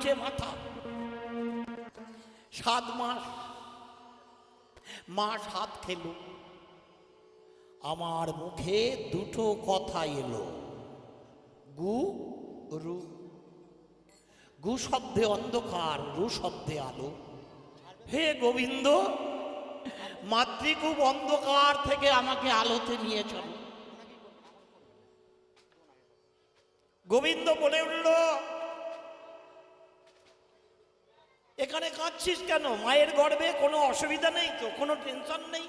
নিচে মাথা। সাত মাস, মা সাত খেলো। আমার মুখে দুটো কথা এলো। গু, রু। গু শব্দে অন্ধকার, রু শব্দে আলো। হে গোবিন্দ মাতৃকুব অন্ধকার থেকে আমাকে আলোতে নিয়ে চলো। গোবিন্দ বলে উঠল এখানে কাঁদছিস কেন? মায়ের গর্ভে কোনো অসুবিধা নেই তো? কোনো টেনশন নেই?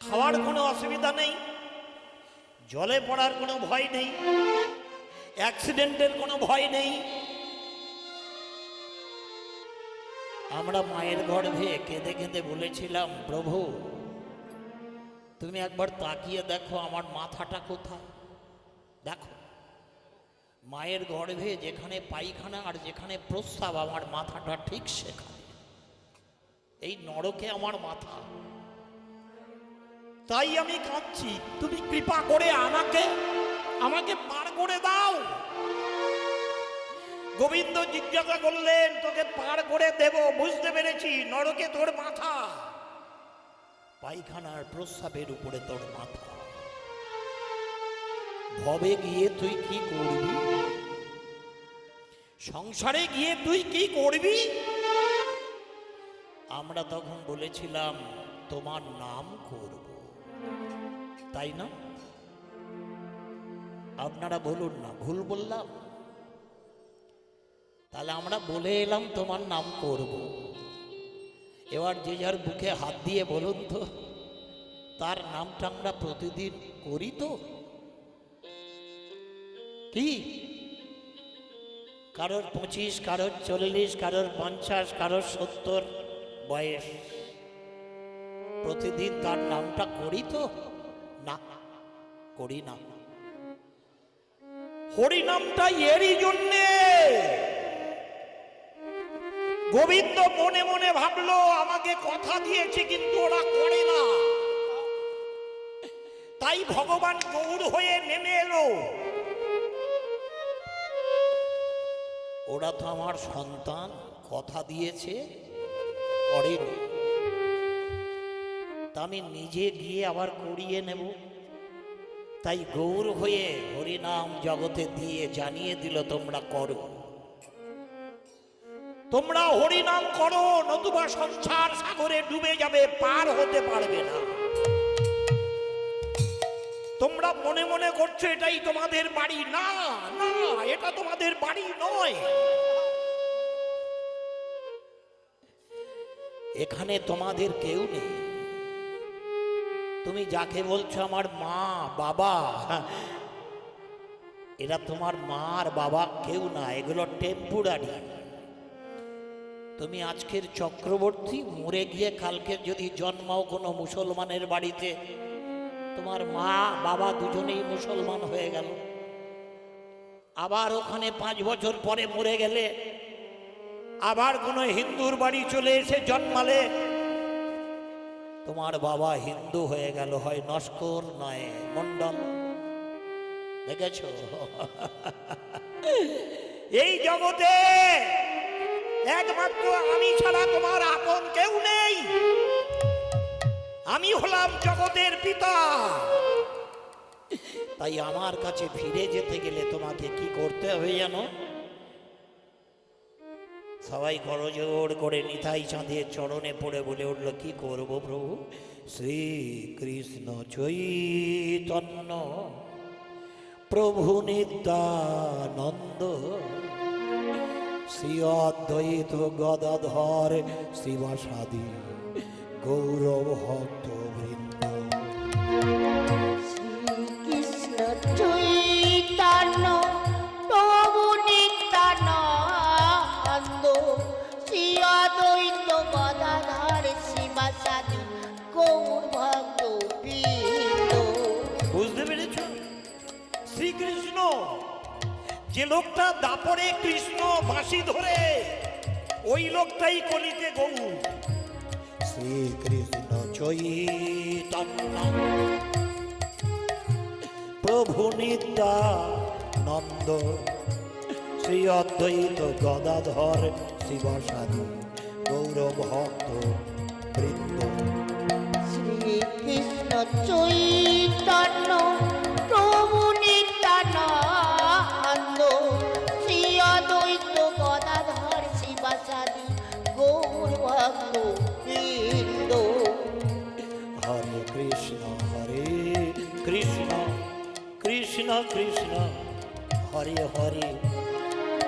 খাওয়ার কোনো অসুবিধা নেই? জলে পড়ার কোনো ভয় নেই? অ্যাক্সিডেন্টের কোনো ভয় নেই? আমরা মায়ের গর্ভে কেঁদে কেঁদে বলেছিলাম, প্রভু, তুমি একবার তাকিয়ে দেখো আমার মাথাটা কোথায়? দেখো। মায়ের গর্ভে যেখানে পায়খানা আর যেখানে প্রস্রাব, আমার মাথাটা ঠিক সেখানে। এই নরকে আমার মাথা। তাই আমি কাঁদছি, তুমি কৃপা করে আমাকে আমাকে পার করে দাও। গোবিন্দ জিজ্ঞাসা করলেন, তোকে পার করে দেব? বুঝতে পেরেছি, নরকে তোর মাথা। পায়খানার প্রস্রাবের উপরে তোর মাথা। ভবে গিয়ে তুই কি করবি? সংসারে গিয়ে তুই কি করবি? আমরা তখন বলেছিলাম, তোমার নাম করব। তাই না? আপনারা বলুন না, ভুল বললাম? তাহলে আমরা বলে এলাম, তোমার নাম করব। এবার যে যার বুকে হাত দিয়ে বলুন তো, তার নামটা আমরা প্রতিদিন করি তো? কি? কারোর পঁচিশ, কারোর চল্লিশ, কারোর পঞ্চাশ, কারোর সত্তর বয়স। প্রতিদিন তার নামটা করি তো? না, করি না। হরি নামটা এরই জন্যে। গোবিন্দ মনে মনে ভাবলো, আমাকে কথা দিয়েছে কিন্তু ওরা করে না। তাই ভগবান গৌর হয়ে নেমে এলো। ওরা তো আমার সন্তান, কথা দিয়েছে, করেনি। তা আমি নিজে গিয়ে আবার করিয়ে নেব। তাই গৌর হয়ে হরিনাম জগতে দিয়ে জানিয়ে দিল, তোমরা করো। তোমরা হরিনাম করো, নতুবা সংসার সাগরে ডুবে যাবে, পার হতে পারবে না। তোমরা মনে মনে করছ এটাই তোমাদের বাড়ি। না না, এটা তোমাদের বাড়ি নয়। এখানে তোমাদের কেউ নেই। তুমি যাকে বলছো আমার মা, বাবা, এরা তোমার মা আর বাবা কেউ না, এগুলো টেম্পুরারি তুমি আজকের চক্রবর্তী, মরে গিয়ে কালকে যদি জন্মাও কোনো মুসলমানের বাড়িতে তোমার মা, বাবা দুজনেই মুসলমান হয়ে গেল। আবার ওখানে পাঁচ বছর পরে মরে গেলে, আবার কোনো হিন্দুর বাড়ি চলে এসে জন্মালে, তোমার বাবা হিন্দু হয়ে গেল, হয় নস্কর নয়, মন্ডল। দেখেছ? এই জগতে একমাত্র আমি ছাড়া তোমার আপন কেউ নেই। আমি হলাম জগতের পিতা। তাই আমার কাছে ফিরে যেতে গেলে তোমাকে কি করতে হবে জানো? সবাই করজোড় করে নিতাই চাঁদের চরণে পড়ে বলে উঠল, কি করব প্রভু? শ্রীকৃষ্ণ চৈতন্য, প্রভু নিত্যানন্দ, শ্রী অদ্বৈত গদাধর শ্রীবাসাদি গৌরব ভক্ত বৃন্দ শ্রীকৃষ্ণ চৈতন্য প্রভু নিত্যানন্দ শ্রী অদ্বৈত গদাধর শিবাসাদি গৌর ভক্ত বৃন্দ বুঝতে পেরেছ? শ্রীকৃষ্ণ যে লোকটা দাপরে কৃষ্ণ বাঁশি ধরে ওই লোকটাই কলিতে গৌর। শ্রীকৃষ্ণ চৈতন্য। প্রভু নিত্যানন্দ শ্রী অদ্বৈত গদাধর শিবসাধু গৌরব ভক্ত বৃন্দ। শ্রীকৃষ্ণ চৈতন্য। হরে হরে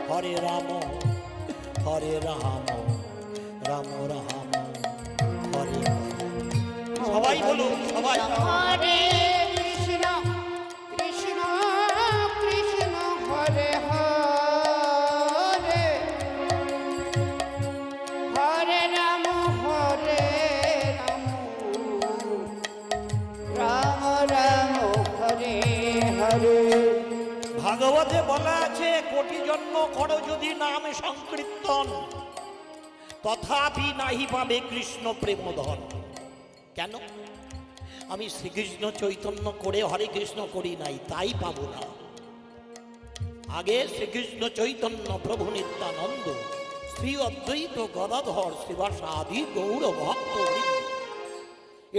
হরে রাম হরে রাম রাম রাম, হরে সবাই বলুন সবাই। হরে কৃষ্ণ কৃষ্ণ কৃষ্ণ, হরে হরে। হরে রাম হরে রাম রাম রাম, হরে হরে। ভাগবতে বলা আছে, কোটি জন্ম করো যদি নাম সংকীর্তন। তথাপি নাহি পাবে কৃষ্ণ প্রেমধন কেন? আমি শ্রীকৃষ্ণ চৈতন্য করে হরে কৃষ্ণ করি নাই, তাই পাবো না। আগে শ্রীকৃষ্ণ চৈতন্য প্রভু নিত্যানন্দ, শ্রী অদ্বৈত গদাধর শ্রীবাসা আদি গৌর ভক্ত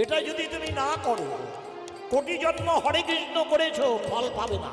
এটা যদি তুমি না করো, কোটি জন্ম হরে কৃষ্ণ করেছ, ফল পাবে না।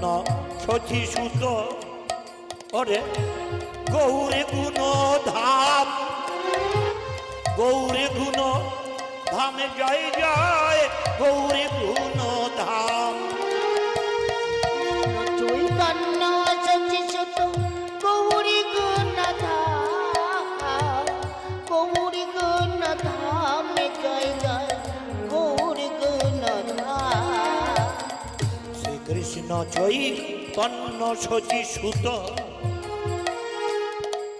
চৈতন্য শচী সুত ওরে গৌরে গুণ ধাম, গৌরে গুণ ধাম, জয় জয় গৌরে গুণ ধাম। শ্রীকৃষ্ণ চৈতন্য শচী সুত।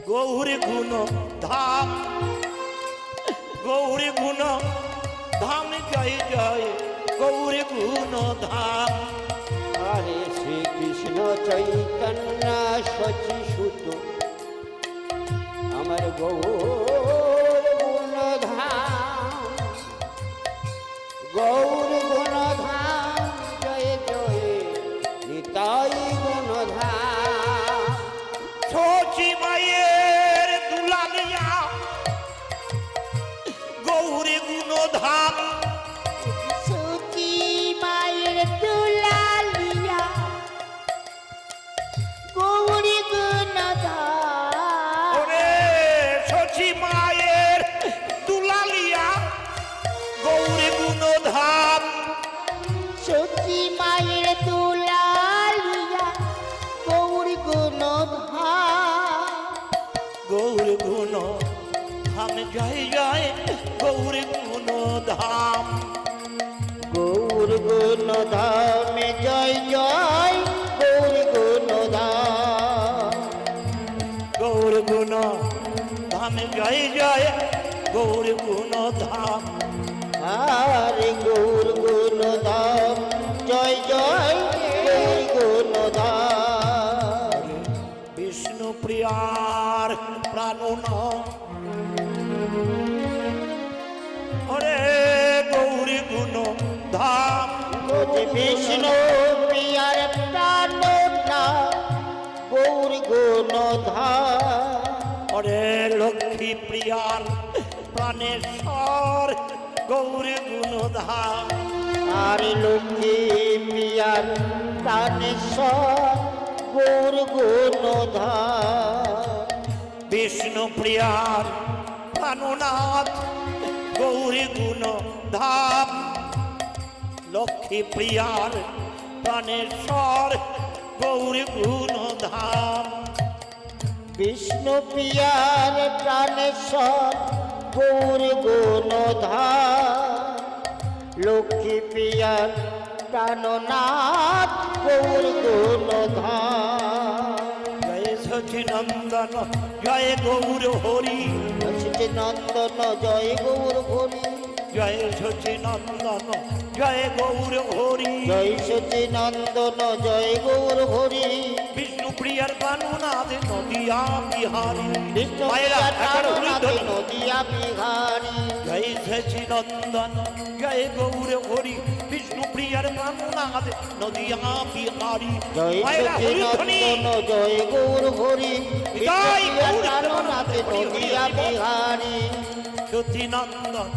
গৌরে গুণ ধাম, গৌরে গুণ ধাম জয় জয়, গৌরে গুণ ধাম। হরে শ্রীকৃষ্ণ চৈতন্য শচী সুত। আমার গৌর জয় জয় গৌর গুণ ধাম গৌর গুণ ধামে জয় জয় গৌর গুণ ধাম গৌর গুণ ধাম জয় জয় গৌর গুণ ধাম আরে গৌর গুণ ধাম জয় জয় গৌর গুণ ধাম বিষ্ণু প্রিয়ার প্রাণন প্রিয়ার প্রাণেশ্বর গৌরী গুণ ধাম আর লক্ষ্মী প্রাণেশ্বর গৌর গুণ ধাম বিষ্ণু প্রিয়ার প্রাণনাথ গৌরী গুণ ধাম লক্ষ্মী প্রিয়ার প্রাণেশ্বর গৌরী গুণ ধাম বিষ্ণু প্রিয়ার প্রাণেশ্বর গৌর গুণ ধাম লক্ষ্মী পিয়ার প্রাণনাথ গৌর গুণধাম জয় সচিনন্দন জয় গৌর হরি। শ্রী নন্দন জয় গৌর হরি। জয় সচিনন্দন জয় গৌর হরি। জয় সচি নন্দন জয় গৌর হরি। প্রিয়ার কানুনাথ নদিয়া বিহারী। নদিয়া বিহারী। জয় সচিনন্দন জয় গৌর হরি বিষ্ণু প্রিয়ার কানুনাথ নদিয়া বিহারী। জয় নন্দন জয় গৌর হরি জয় গৌর নদিয়া হরি, হরি। বিহারী। সচিনন্দন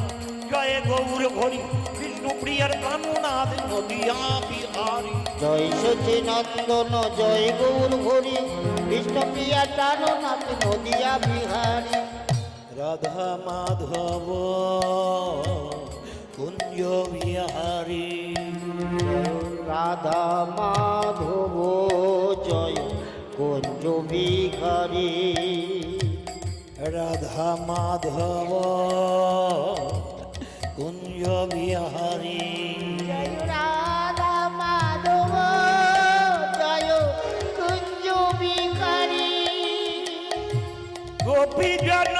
জয় গৌর হরি বিষ্ণু প্রিয়ার কানুনাথ নদিয়া বিহারী জয় সচি নন্দন জয় গৌর হরি বিষ্ণু প্রিয়ার প্রাণনাথ নদিয়া বিহারী রাধা মাধব কুঞ্জ বিহারী। রাধা মাধব জয় কুঞ্জ বিহারী। রাধা মাধব কুঞ্জ বিহারী জয় রাধা মাধব জয় কুঞ্জ বিহারী গোপী জন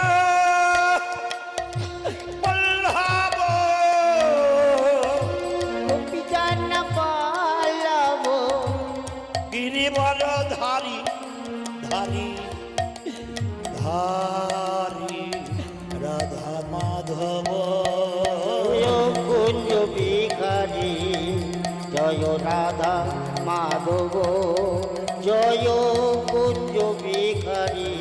কুঞ্জ বিহারী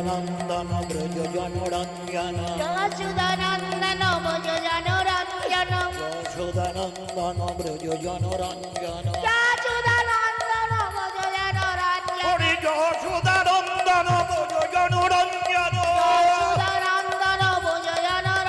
সুদানন্দন ব্রজ জনরঞ্জন সুদানন্দন ব্রজ জনরঞ্জন সুদানন্দন ব্রজ জনরঞ্জন সুদানন্দন ব্রজ জনরঞ্জন